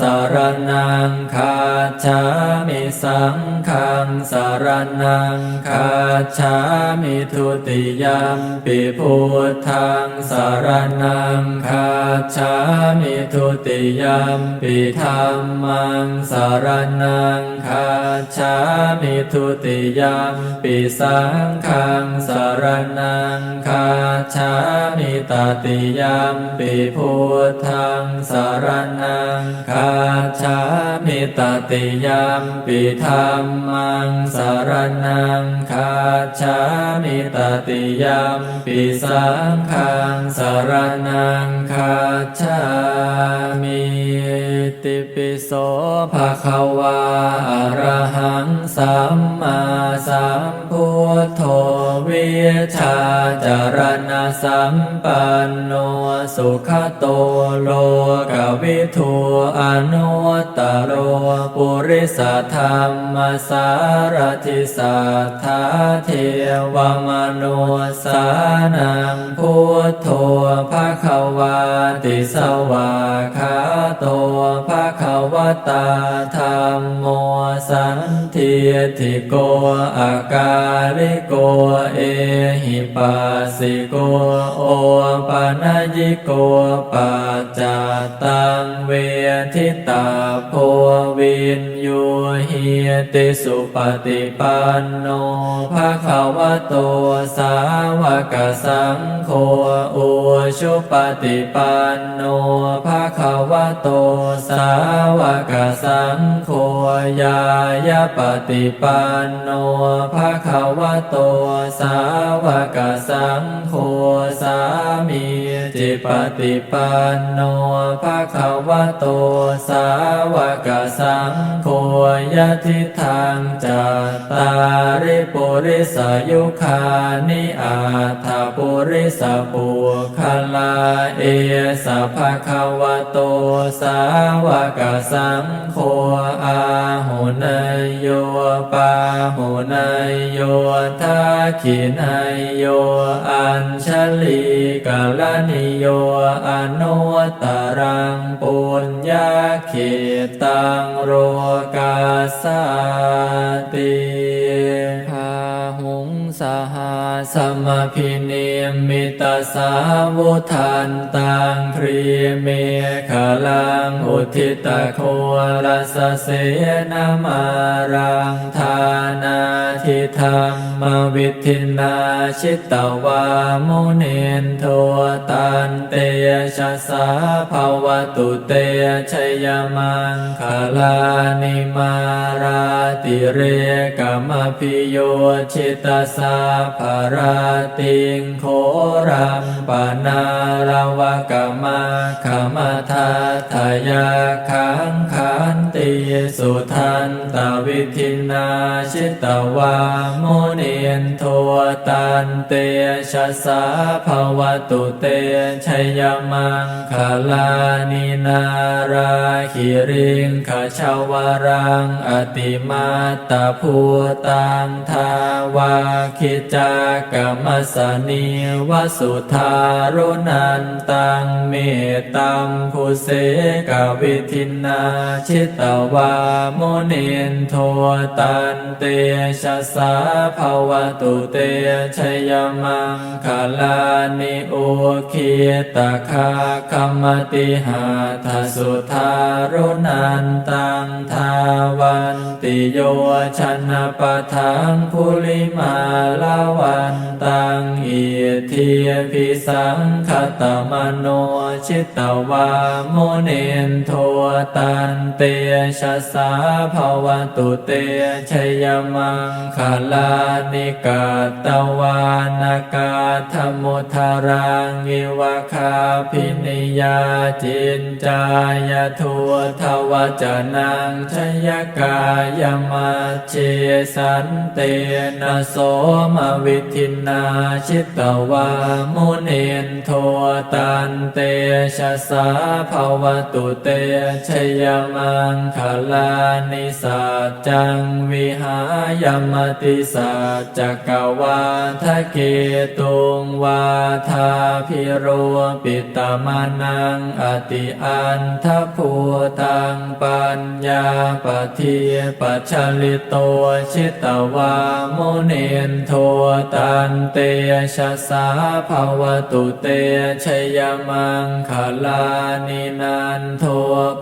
สารนังคาชามิสังฆังสารนังคาชามิทุติยมปิพุทธังสารนังคาชามิทุติยมปิธรรมังสารนังคาชามิทุติยมปิสังฆังสารนังคาชามิตติยมปิพุทธังสารนังคาาชามิตติยมปิธรรมังสารนังคาชามิตติยมปิสังฆังสารนังคาชามิ ติปิโสภะคะวาอระหังสัมมาสัมพุทโธวิชาจารณะสัมปันโนสุขโตโลกวิทูอนุตตโรปุริสธรรมสารทิสัทธาเทวมนุสานังพุทโธภะคะวาติสวาคาโต ภะควตาธรรมโมสันทิทิโกอากาลิโกเอหิปัสสิโกโอปานายิโกปัจจตังเวทิตาโพวินยูหิติสุปฏิปันโนภะคะวะโตสาวกสังโฆอุชุปฏิปันโนภะคะวะโตสาวกสังโฆยายาปฏิปันโนภะคะวะโตสาวกสังโฆสามีจิปฏิปันโนภะคะวะโตสาวกสังโฆยะทิทางจัตตาริปุริสยุคานิอาถาปุริสปุคลาเอสภะคะวะโตสาวกกสังโฆอาหุนยโยปาหุนยโยทักขินยโยอัญชลีกาลนิโยอนุตตรังปุญญาเขตังโรกาสาติพาหุงสหาสม พิเนมิตาสาวุทันตังครีเมขลังอุทิตโครสเสนามารังทานาทิธรรมวิธินาชิตตวามุเนนโทตันเตชะสาภาวตุเตชยมังคลานิมาราติเรกมพิโยชิตาสาภาราติงโครัมปนาราวกมาขมาทาทายาขังขันติสุทันตวิธินาชิตวาโมเนนโทตันเตชะสาภาวตุเตชยมังคลานินาราคิริงขชาวรังอติมาตาภูตังทาวาคิจากรรมัสนีวสุธารุนันตังเมตตัมภูเสกวิธินาชิตวาโมเนนโทตันเตชะสาภาวตุเตชยมังคลานิโอคิตาคาคัมติหาทสุธารุนันตังทาวันติโยชนะปะทังคุลิมาลาวันนตังอิเทียพิสังคตมโนชิตวามุนินโทตันเตชะสาภาวตุเตชยมังคลานิกาตวานากาธมุทารังอิวะคาพินิยาจินจายทัวทวจนังชยกายมัจเจสันเตนะโสมวิทินาชิตวามุนินโทตันเตชะสาภาวตุเตชยมังคลานิสัจจังวิหายมติสัจจกวาทะเกตุงวาทาพิโรปิตมานังอติอันทภูตังปัญญาปทีปัจฉลิโตชิตวามุนินโทตันเตชะสาภาวตุเตชยมังคลานินันโท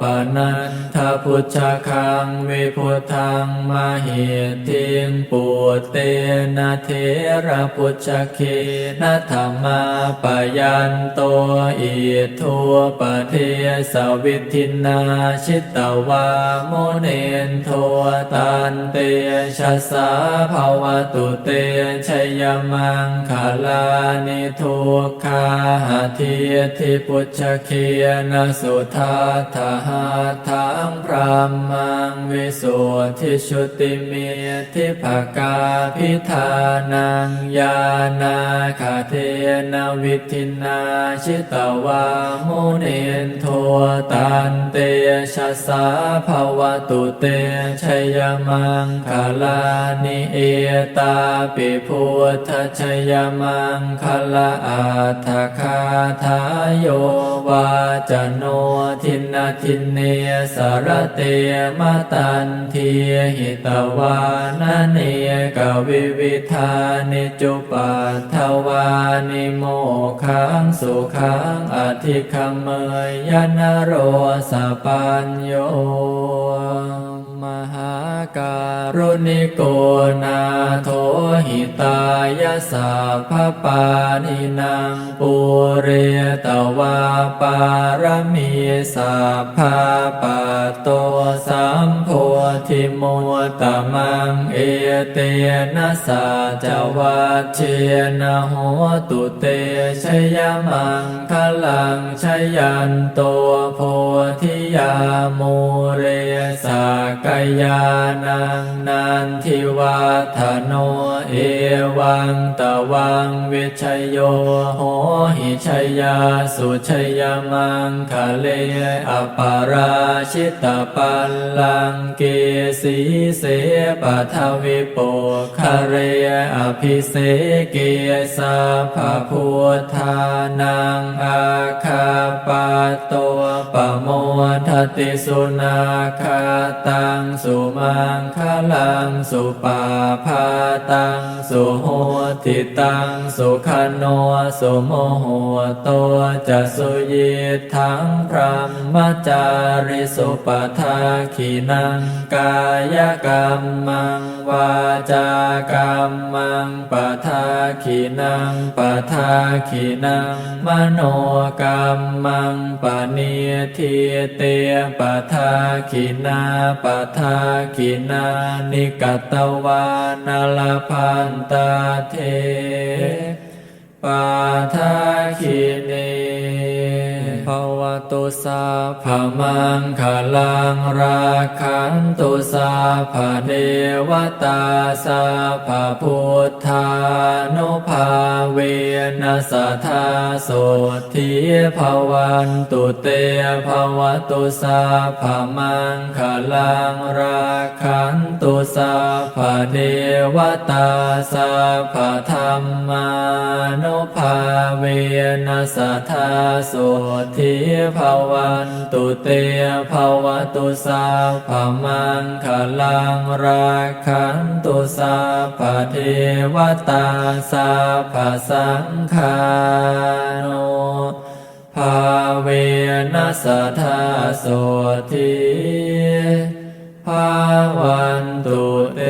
ปนันทพุชฌคังวิพุทธังมหิทิงปุตเตนะเทระพุชฌเคนะธรรมาปยันโตอิทัวปเทสวิทินาชิตวาโมเนนโทตันเตชะสาภาวตุเตชยมังคลานิทุกขาหาทิทิพุชเคนสุทัตถาทังพระมังวิสุทธิชุติเมทิภกาพิธานังยานาคาเทนวิทินาชิตวาโมเนนโทตันเตชะสาภาวตุเตชยมังคลานิเอตาปิพุทธชยมังคลาอัฏฐคาทายโยวาจโนทินาทินเนสารเตมตันเทีหิตวานเนกวิวิธานิจุปัฏฐวานิโมขังสุขังอธิคเมยยนโรสปัญโย การุณิโกนาโทหิตายาสัพปานินางปุเรตวาปารมีสัพพะปัตโตสัมโพธิมุตมังเอเตนะสัจวัชเชนะโหตุเตชยมังคลังชยันโตโพธิยามูเรสา กยานัง ทิวัฒโนเอวังตวังเวชโยโหหิชยาสุชยมังคะเลอปาราชิตปัลลังเกสีเสปะทวิโปคะเรอภิเสเกสาภาพุทธานังอาคาปาโตปะโมทติสุนาคาตังสุมังคลังสุปาพาตังสุโหติตังสุขโนสุโมโหโตจะสุยิทังพรหมจาริสุปทาขีนังกายกรรมัง วาจากรรมังปทาขีนังปทาขีนังมโนกรรมังปณิทิเตปทาขีนาปทาขีนานิกตวานลพันตาเทปาทาคิเน ภวตุสาภามังคลังราคันตุสาภาเดวตาสาภาพุทธานุภาเวนัสทาโสทีภวันตุเตภวตุสาภามังคลังราคันตุสาภาเดวตาสาภาธรรมานุภาเวนัสทาโสทธิภาวันตุเตภาวตุสาภมังคลังราคันตุสาภเทวตาสาภสังคานุภาเวนัสธาโสทิภาวันตุเต